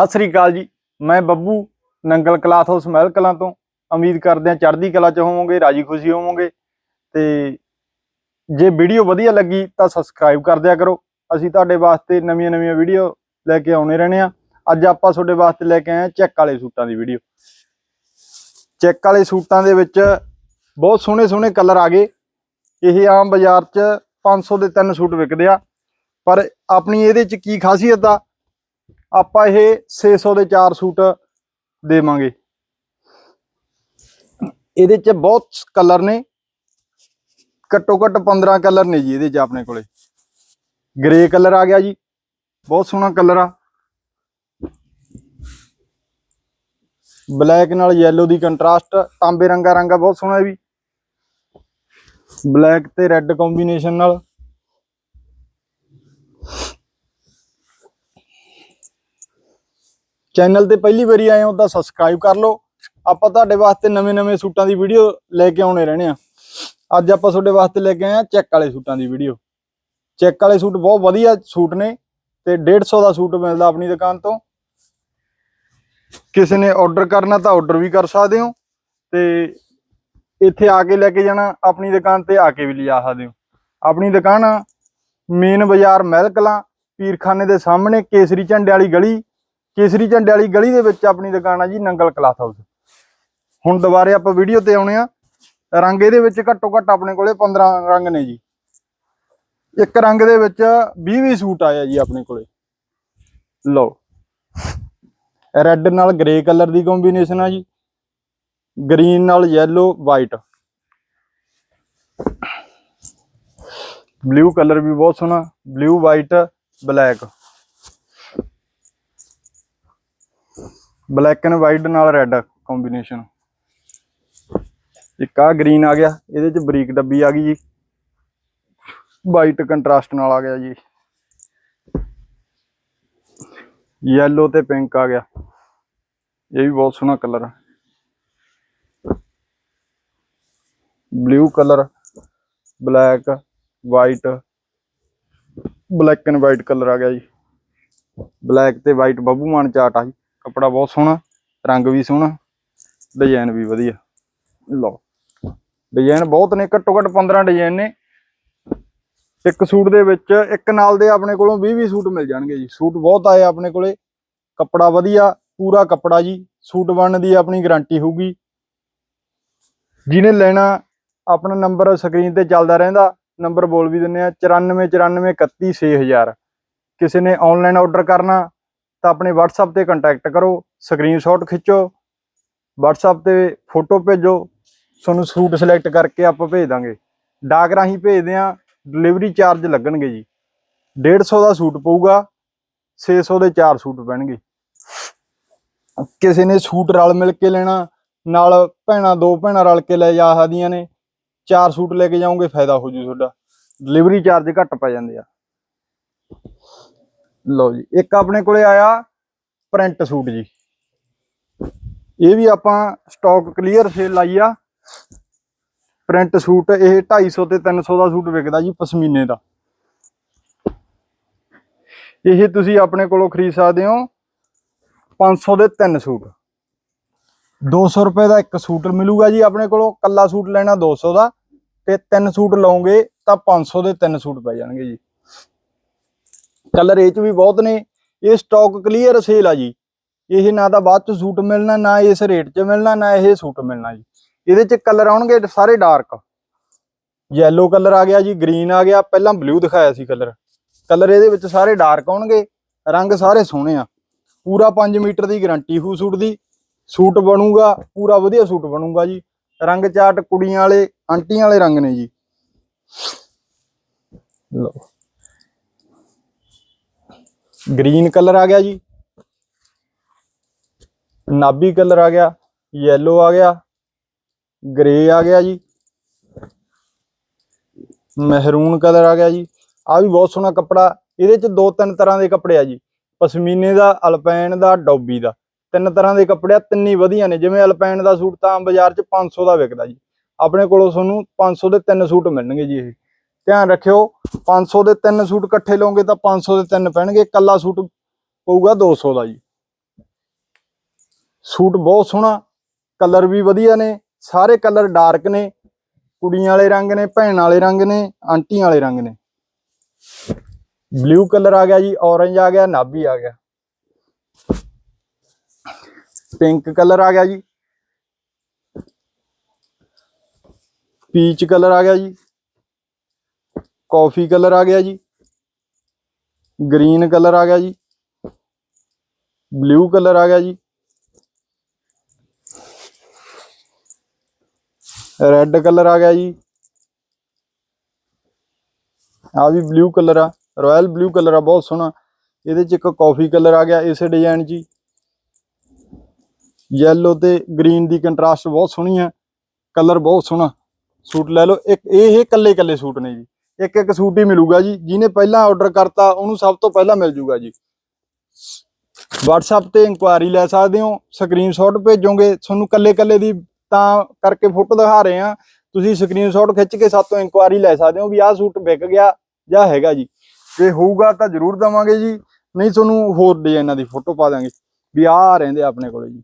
ਸਤਿ ਸ੍ਰੀ ਅਕਾਲ ਜੀ। ਮੈਂ Babbu, Nangal cloth house ਮਹਿਲ ਕਲਾਂ ਤੋਂ। ਉਮੀਦ ਕਰਦੇ ਹਾਂ ਚੜ੍ਹਦੀ ਕਲਾ ਚ ਹੋਵੋਗੇ, ਰਾਜੀ ਖੁਸ਼ੀ ਹੋਵੋਗੇ। ਤੇ ਜੇ ਵੀਡੀਓ ਵਧੀਆ ਲੱਗੀ ਤਾਂ ਸਬਸਕ੍ਰਾਈਬ ਕਰ ਦਿਆ ਕਰੋ। ਅਸੀਂ ਤੁਹਾਡੇ ਵਾਸਤੇ ਨਵੀਆਂ ਨਵੀਆਂ ਵੀਡੀਓ ਲੈ ਕੇ ਆਉਣੇ ਰਹਿਣੇ ਆ ਅੱਜ ਆਪਾਂ ਤੁਹਾਡੇ ਵਾਸਤੇ ਲੈ ਕੇ ਆਏ ਹਾਂ ਚੈੱਕ ਵਾਲੇ ਸੂਟਾਂ ਦੀ ਵੀਡੀਓ। ਚੈੱਕ ਵਾਲੇ ਸੂਟਾਂ ਦੇ ਵਿੱਚ ਬਹੁਤ ਸੋਹਣੇ ਸੋਹਣੇ ਕਲਰ ਆ ਗਏ। ਇਹ ਆਮ ਬਾਜ਼ਾਰ 'ਚ 500 ਦੇ ਤਿੰਨ ਸੂਟ ਵਿਕਦੇ ਆ। ਪਰ ਆਪਣੀ ਇਹਦੇ 'ਚ ਕੀ ਖਾਸੀਅਤ ਆ? ਆਪਾਂ ਇਹ 600 ਦੇ 4 ਸੂਟ ਦੇਵਾਂਗੇ। ਇਹਦੇ 'ਚ ਬਹੁਤ ਕਲਰ ਨੇ। ਘੱਟੋ ਘੱਟ 15 ਕਲਰ ਨੇ ਜੀ ਇਹਦੇ 'ਚ ਆਪਣੇ ਕੋਲੇ। ਗ੍ਰੇ ਕਲਰ ਆ ਗਿਆ ਜੀ। ਬਹੁਤ ਸੋਹਣਾ ਕਲਰ ਆ। ਬਲੈਕ ਨਾਲ ਯੈਲੋ ਦੀ ਕੰਟਰਾਸਟ ਤਾਂਬੇ ਰੰਗਾ ਰੰਗਾ ਬਹੁਤ ਸੋਹਣਾ ਹੈ ਵੀ ਬਲੈਕ ਤੇ ਰੈੱਡ ਕੰਬੀਨੇਸ਼ਨ ਨਾਲ। ਚੈਨਲ ਤੇ ਪਹਿਲੀ ਵਾਰੀ ਆਏ ਹੋ ਤਾਂ ਸਬਸਕ੍ਰਾਈਬ ਕਰ ਲਓ। ਆਪਾਂ ਤੁਹਾਡੇ ਵਾਸਤੇ ਨਵੇਂ-ਨਵੇਂ ਸੂਟਾਂ ਦੀ ਵੀਡੀਓ ਲੈ ਕੇ ਆਉਣੇ ਰਹਿਣੇ ਆ ਅੱਜ ਆਪਾਂ ਤੁਹਾਡੇ ਵਾਸਤੇ ਲੈ ਕੇ ਆਏ ਆ ਚੈੱਕ ਵਾਲੇ ਸੂਟਾਂ ਦੀ ਵੀਡੀਓ ਚੈੱਕ ਵਾਲੇ ਸੂਟ ਬਹੁਤ ਵਧੀਆ ਸੂਟ ਨੇ ਤੇ 150 ਦਾ ਸੂਟ ਮਿਲਦਾ ਆਪਣੀ ਦੁਕਾਨ ਤੋਂ। ਕਿਸੇ ਨੇ ਆਰਡਰ ਕਰਨਾ ਤਾਂ ਆਰਡਰ ਵੀ ਕਰ ਸਕਦੇ ਹੋ ਤੇ ਇੱਥੇ ਆ ਕੇ ਲੈ ਕੇ ਜਾਣਾ, ਆਪਣੀ ਦੁਕਾਨ ਤੇ ਆ ਕੇ ਵੀ ਲਿਜਾ ਸਕਦੇ ਹੋ। ਆਪਣੀ ਦੁਕਾਨ ਮੇਨ ਬਾਜ਼ਾਰ ਮਹਿਲ ਕਲਾਂ, ਪੀਰਖਾਨੇ ਦੇ ਸਾਹਮਣੇ ਕੇਸਰੀ ਝੰਡੇ ਵਾਲੀ ਗਲੀ ਕੇਸਰੀ ਝੰਡੇ ਵਾਲੀ ਗਲੀ ਦੇ ਵਿੱਚ ਆਪਣੀ ਦੁਕਾਨ ਆ ਜੀ, ਨੰਗਲ ਕਲਾਥ ਹਾਊਸ। ਹੁਣ ਦੁਬਾਰੇ ਆਪਾਂ ਵੀਡੀਓ ਤੇ ਆਉਣੇ ਆ। ਰੰਗ ਇਹਦੇ ਵਿੱਚ ਘੱਟੋ ਘੱਟ ਆਪਣੇ ਕੋਲੇ 15 ਰੰਗ ਨੇ ਜੀ। ਇੱਕ ਰੰਗ ਦੇ ਵਿੱਚ 20 20 ਸੂਟ ਆਇਆ ਜੀ ਆਪਣੇ ਕੋਲੇ। ਲਓ। ਰੈੱਡ ਨਾਲ ਗ੍ਰੇ ਕਲਰ ਦੀ ਕੰਬੀਨੇਸ਼ਨ ਆ ਜੀ। ਗ੍ਰੀਨ ਨਾਲ ਯੈਲੋ ਵਾਈਟ ਬਲੂ ਕਲਰ ਵੀ ਬਹੁਤ ਸੋਹਣਾ। Blue white black black and white ਨਾਲ ਰੈੱਡ ਕੰਬੀਨੇਸ਼ਨ ਇੱਕ ਆ ਗ੍ਰੀਨ ਆ ਗਿਆ, ਇਹਦੇ ਚ ਬਰੀਕ ਡੱਬੀ ਆ ਗਈ ਜੀ। ਵਾਈਟ ਕੰਟਰਾਸਟ ਨਾਲ ਆ ਗਿਆ ਜੀ। ਯੈਲੋ ਤੇ ਪਿੰਕ ਆ ਗਿਆ। ਇਹ ਵੀ ਬਹੁਤ ਸੋਹਣਾ ਕਲਰ ਆ। Blue colour black white black and white colour ਆ ਗਿਆ ਜੀ। ਬਲੈਕ ਤੇ ਵਾਈਟ ਬੱਬੂ ਮਾਨ ਚਾਟ ਆ ਜੀ। ਕਪੜਾ ਬਹੁਤ ਸੋਹਣਾ, ਰੰਗ ਵੀ ਸੋਹਣਾ ਡਿਜ਼ਾਈਨ ਵੀ ਵਧੀਆ। ਲਓ ਡਿਜ਼ਾਈਨ ਬਹੁਤ ਨੇ, ਘੱਟੋ ਘੱਟ 15 ਡਿਜ਼ਾਈਨ ਨੇ। ਇੱਕ ਸੂਟ ਦੇ ਵਿੱਚ ਇੱਕ ਨਾਲ ਦੇ ਆਪਣੇ ਕੋਲੋਂ 20 20 ਸੂਟ ਮਿਲ ਜਾਣਗੇ ਜੀ। ਸੂਟ ਬਹੁਤ ਆਏ ਆਪਣੇ ਕੋਲੇ, ਕੱਪੜਾ ਵਧੀਆ, ਪੂਰਾ ਕੱਪੜਾ ਜੀ। ਸੂਟ ਬਣਨ ਦੀ ਆਪਣੀ ਗਾਰੰਟੀ ਹੋਊਗੀ। ਜਿਹਨੇ ਲੈਣਾ, ਆਪਣਾ ਨੰਬਰ ਸਕਰੀਨ ਤੇ ਚੱਲਦਾ ਰਹਿੰਦਾ ਨੰਬਰ ਬੋਲ ਵੀ ਦਿੰਨੇ ਆ 9494316000 ਕਿਸੇ ਨੇ ਆਨਲਾਈਨ ਆਰਡਰ ਕਰਨਾ ਤਾਂ ਆਪਣੇ WhatsApp ਤੇ ਕੰਟੈਕਟ ਕਰੋ ਸਕਰੀਨਸ਼ਾਟ ਖਿੱਚੋ, WhatsApp ਤੇ ਫੋਟੋ ਭੇਜੋ, ਤੁਹਾਨੂੰ ਸੂਟ ਸਿਲੈਕਟ ਕਰਕੇ ਆਪਾਂ ਭੇਜ ਦਾਂਗੇ। ਡਾਕ ਰਾਹੀਂ ਭੇਜਦੇ ਆ ਡਿਲੀਵਰੀ ਚਾਰਜ ਲੱਗਣਗੇ ਜੀ। 150 ਦਾ ਸੂਟ ਪਊਗਾ 600 ਦੇ 4 ਸੂਟ ਪੈਣਗੇ। ਕਿਸੇ ਨੇ ਸੂਟ ਰਲ ਮਿਲ ਕੇ ਲੈਣਾ, ਨਾਲ ਭੈਣਾਂ ਦੋ ਭੈਣਾਂ ਰਲ ਕੇ ਲੈ ਜਾ ਸਕਦੀਆਂ ਨੇ, ਚਾਰ ਸੂਟ ਲੈ ਕੇ ਜਾਓਗੇ, ਫਾਇਦਾ ਹੋ ਜੂ ਤੁਹਾਡਾ। ਡਿਲੀਵਰੀ ਚਾਰਜ ਘੱਟ ਪੈ ਜਾਂਦੇ ਆ। ਲਓ ਜੀ, ਇੱਕ ਆਪਣੇ ਕੋਲੇ ਆਇਆ ਪ੍ਰਿੰਟ ਸੂਟ ਜੀ। ਇਹ ਵੀ ਆਪਾਂ ਸਟਾਕ ਕਲੀਅਰ ਸੇਲ ਲਾਈ ਆ। ਪ੍ਰਿੰਟ ਸੂਟ ਇਹ 250 ਤੇ 300 ਦਾ ਸੂਟ ਵਿਕਦਾ ਜੀ ਪਸ਼ਮੀਨੇ ਦਾ। ਇਹ ਤੁਸੀਂ ਆਪਣੇ ਕੋਲੋਂ ਖਰੀਦ ਸਕਦੇ ਹੋ 500 ਦੇ ਤਿੰਨ ਸੂਟ। 200 ਰੁਪਏ ਦਾ ਇੱਕ ਸੂਟ ਮਿਲੂਗਾ ਜੀ ਆਪਣੇ ਕੋਲੋਂ ਕੱਲਾ ਸੂਟ ਲੈਣਾ 200 ਦਾ ਤੇ ਤਿੰਨ ਸੂਟ ਲਓਗੇ ਤਾਂ 500 ਦੇ ਤਿੰਨ ਸੂਟ ਪੈ ਜਾਣਗੇ ਜੀ। ਕਲਰ ਇਹ ਚ ਵੀ ਬਹੁਤ ਨੇ। ਇਹ ਸਟਾਕ ਕਲੀਅਰ ਸੇਲ ਆ ਜੀ। ਇਹ ਨਾ ਤਾਂ ਬਾਅਦ ਚ ਸੂਟ ਮਿਲਣਾ, ਨਾ ਇਸ ਰੇਟ 'ਚ ਮਿਲਣਾ, ਨਾ ਇਹ ਸੂਟ ਮਿਲਣਾ ਜੀ। ਇਹਦੇ 'ਚ ਕਲਰ ਆਉਣਗੇ ਸਾਰੇ ਡਾਰਕ ਯੈਲੋ ਕਲਰ ਆ ਗਿਆ ਜੀ ਗ੍ਰੀਨ ਆ ਗਿਆ। ਪਹਿਲਾਂ ਬਲੂ ਦਿਖਾਇਆ ਸੀ ਕਲਰ ਕਲਰ ਇਹਦੇ ਵਿੱਚ ਸਾਰੇ ਡਾਰਕ ਆਉਣਗੇ। ਰੰਗ ਸਾਰੇ ਸੋਹਣੇ ਆ। ਪੂਰਾ 5 ਮੀਟਰ ਦੀ ਗਾਰੰਟੀ ਹੂ ਸੂਟ ਦੀ। ਸੂਟ ਬਣੂਗਾ, ਪੂਰਾ ਵਧੀਆ ਸੂਟ ਬਣੂਗਾ ਜੀ। ਰੰਗ ਚਾਟ ਕੁੜੀਆਂ ਵਾਲੇ, ਆਂਟੀਆਂ ਵਾਲੇ ਰੰਗ ਨੇ ਜੀ। ਲਓ। ਗ੍ਰੀਨ ਕਲਰ ਆ ਗਿਆ ਜੀ। ਨਾਬੀ ਕਲਰ ਆ ਗਿਆ ਯੈਲੋ ਆ ਗਿਆ ਗ੍ਰੇ ਆ ਗਿਆ ਜੀ। ਮਹਿਰੂਨ ਕਲਰ ਆ ਗਿਆ ਜੀ। ਆ ਵੀ ਬਹੁਤ ਸੋਹਣਾ ਕੱਪੜਾ, ਇਹਦੇ ਚ ਦੋ ਤਿੰਨ ਤਰ੍ਹਾਂ ਦੇ ਕੱਪੜੇ ਆ ਜੀ। ਪਸ਼ਮੀਨੇ ਦਾ ਅਲਪੈਨ ਦਾ, ਡੌਬੀ ਦਾ। ਤਿੰਨ ਤਰ੍ਹਾਂ ਦੇ ਕੱਪੜੇ ਆ, ਤਿੰਨੀ ਵਧੀਆ ਨੇ। ਜਿਵੇਂ ਅਲਪੈਨ ਦਾ ਸੂਟ ਤਾਂ ਬਾਜ਼ਾਰ 'ਚ 500 ਦਾ ਵਿਕਦਾ ਜੀ। ਆਪਣੇ ਕੋਲੋਂ ਤੁਹਾਨੂੰ 500 ਦੇ ਤਿੰਨ ਸੂਟ ਮਿਲਣਗੇ ਜੀ ਇਹ। ਧਿਆਨ ਰੱਖਿਓ 500 ਦੇ ਤਿੰਨ ਸੂਟ ਇਕੱਠੇ ਲਓਗੇ ਤਾਂ 500 ਦੇ ਤਿੰਨ ਪੈਣਗੇ, ਇਕੱਲਾ ਸੂਟ ਪਊਗਾ 200 ਦਾ ਜੀ। ਸੂਟ ਬਹੁਤ ਸੋਹਣਾ, ਕਲਰ ਵੀ ਵਧੀਆ ਨੇ, ਸਾਰੇ ਕਲਰ ਡਾਰਕ ਨੇ, ਕੁੜੀਆਂ ਵਾਲੇ ਰੰਗ ਨੇ, ਭੈਣ ਵਾਲੇ ਰੰਗ ਨੇ, ਆਂਟੀਆਂ ਵਾਲੇ ਰੰਗ ਨੇ। ਬਲੂ ਕਲਰ ਆ ਗਿਆ ਜੀ, ਔਰੰਜ ਆ ਗਿਆ, ਨਾਭੀ ਆ ਗਿਆ। ਪਿੰਕ ਕਲਰ ਆ ਗਿਆ ਜੀ। ਪੀਚ ਕਲਰ ਆ ਗਿਆ ਜੀ। ਕਾਫੀ ਕਲਰ ਆ ਗਿਆ ਜੀ। ਗ੍ਰੀਨ ਕਲਰ ਆ ਗਿਆ ਜੀ। ਬਲੂ ਕਲਰ ਆ ਗਿਆ ਜੀ। ਰੈੱਡ ਕਲਰ ਆ ਗਿਆ ਜੀ। ਆ ਵੀ ਬਲੂ ਕਲਰ ਆ। ਰਾਇਲ ਬਲੂ ਕਲਰ ਆ, ਬਹੁਤ ਸੋਹਣਾ। ਇਹਦੇ ਚ ਇੱਕ ਕਾਫੀ ਕਲਰ ਆ ਗਿਆ, ਇਸੇ ਡਿਜ਼ਾਈਨ 'ਚ। ਯੈਲੋ ਤੇ ਗ੍ਰੀਨ ਦੀ ਕੰਟਰਾਸਟ ਬਹੁਤ ਸੋਹਣੀ ਆ। ਕਲਰ ਬਹੁਤ ਸੋਹਣਾ। ਸੂਟ ਲੈ ਲਓ। ਇੱਕ ਇਹ ਇਹ ਕੱਲੇ ਕੱਲੇ ਸੂਟ ਨੇ ਜੀ। ਇੱਕ ਇੱਕ ਸੂਟ ਹੀ ਮਿਲੂਗਾ ਜੀ। ਜਿਹਨੇ ਪਹਿਲਾਂ ਆਰਡਰ ਕਰਤਾ, ਉਹਨੂੰ ਸਭ ਤੋਂ ਪਹਿਲਾਂ ਮਿਲ ਜੂਗਾ ਜੀ। WhatsApp ਤੇ ਇਨਕੁਆਇਰੀ ਲੈ ਸਕਦੇ ਹੋ ਸਕਰੀਨਸ਼ਾਟ ਭੇਜੋਗੇ। ਤੁਹਾਨੂੰ ਕੱਲੇ ਕੱਲੇ ਦੀ ਤਾਂ ਕਰਕੇ ਫੋਟੋ ਦਿਖਾ ਰਹੇ ਆ ਤੁਸੀਂ ਸਕਰੀਨਸ਼ਾਟ ਖਿੱਚ ਕੇ ਸਾਤੋਂ ਇਨਕੁਆਇਰੀ ਲੈ ਸਕਦੇ ਹੋ ਵੀ ਆਹ ਸੂਟ ਵਿਕ ਗਿਆ ਜਾਂ ਹੈਗਾ ਜੀ। ਜੇ ਹੋਊਗਾ ਤਾਂ ਜ਼ਰੂਰ ਦਵਾਂਗੇ ਜੀ। ਨਹੀਂ ਤੁਹਾਨੂੰ ਹੋਰ ਡਿਜ਼ਾਈਨਾਂ ਦੀ ਫੋਟੋ ਪਾ ਦਾਂਗੇ ਵੀ ਆਹ ਰਹਿੰਦੇ ਆਪਣੇ ਕੋਲੇ ਜੀ।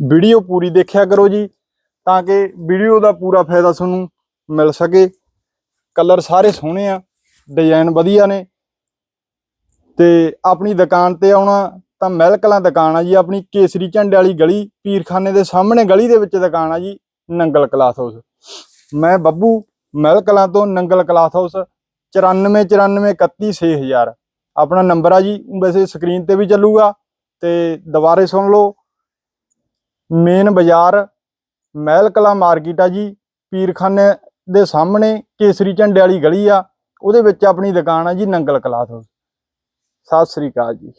ਵੀਡੀਓ ਪੂਰੀ ਦੇਖਿਆ ਕਰੋ ਜੀ। ਤਾਂ ਕਿ ਵੀਡੀਓ ਦਾ ਪੂਰਾ ਫਾਇਦਾ ਤੁਹਾਨੂੰ ਮਿਲ ਸਕੇ। ਕਲਰ ਸਾਰੇ ਸੋਹਣੇ ਆ ਡਿਜ਼ਾਈਨ ਵਧੀਆ ਨੇ। ਤੇ ਆਪਣੀ ਦੁਕਾਨ ਤੇ ਆਉਣਾ ਤਾਂ ਮਹਿਲਕਲਾਂ ਦੁਕਾਨ ਆ ਜੀ, ਆਪਣੀ ਕੇਸਰੀ ਝੰਡੇ ਵਾਲੀ ਗਲੀ, ਪੀਰਖਾਨੇ ਦੇ ਸਾਹਮਣੇ ਗਲੀ ਦੇ ਵਿੱਚ ਦੁਕਾਨ ਆ ਜੀ, ਨੰਗਲ ਕਲਾਥ ਹਾਊਸ। ਮੈਂ ਬੱਬੂ ਮਹਿਲਕਲਾਂ ਤੋਂ ਨੰਗਲ ਕਲਾਥ ਹਾਊਸ 9494316000 ਆਪਣਾ ਨੰਬਰ ਆ ਜੀ, ਵੈਸੇ ਸਕਰੀਨ ਤੇ ਵੀ ਚੱਲੂਗਾ, ਤੇ ਦੁਬਾਰੇ ਸੁਣ ਲਓ। ਮੇਨ ਬਾਜ਼ਾਰ ਮਹਿਲ ਕਲਾ ਮਾਰਕੀਟ ਆ ਜੀ, ਪੀਰਖਾਨੇ ਦੇ ਸਾਹਮਣੇ ਕੇਸਰੀ ਝੰਡੇ ਵਾਲੀ ਗਲੀ ਆ, ਉਹਦੇ ਵਿੱਚ ਆਪਣੀ ਦੁਕਾਨ ਆ ਜੀ ਨੰਗਲ ਕਲਾਥ। ਹਾਊਸ ਸਤਿ ਸ੍ਰੀ ਅਕਾਲ ਜੀ।